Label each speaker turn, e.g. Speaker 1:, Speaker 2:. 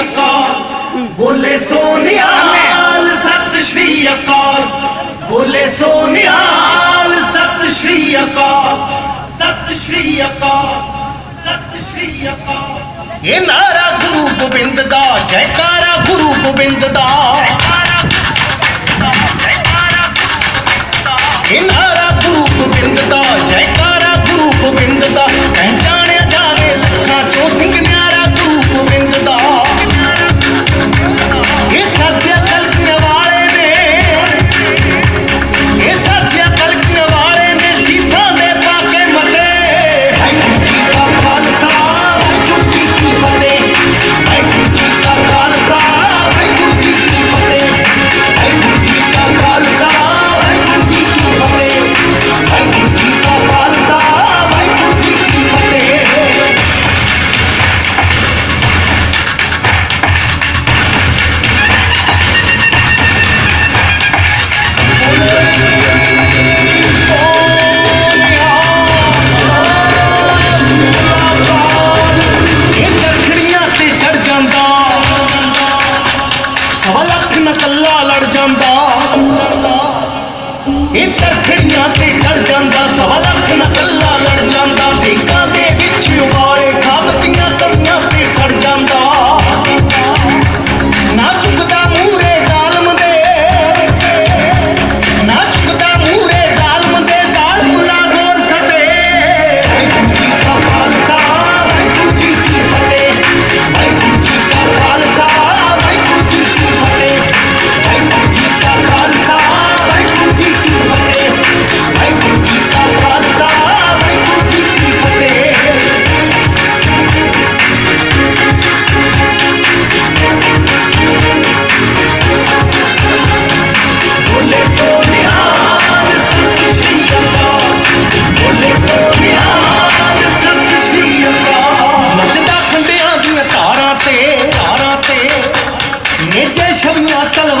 Speaker 1: अकाल, बोले सोनियाल सत श्री अकाल, बोले सोनियाल सत श्री अकाल सत श्री अकाल सत श्री अकाल। ये नारा गुरु गोबिंद दा जयकारा गुरु गोबिंद दा। नारा गुरु गोबिंद दा जयकारा गुरु गोबिंद दा। hasta la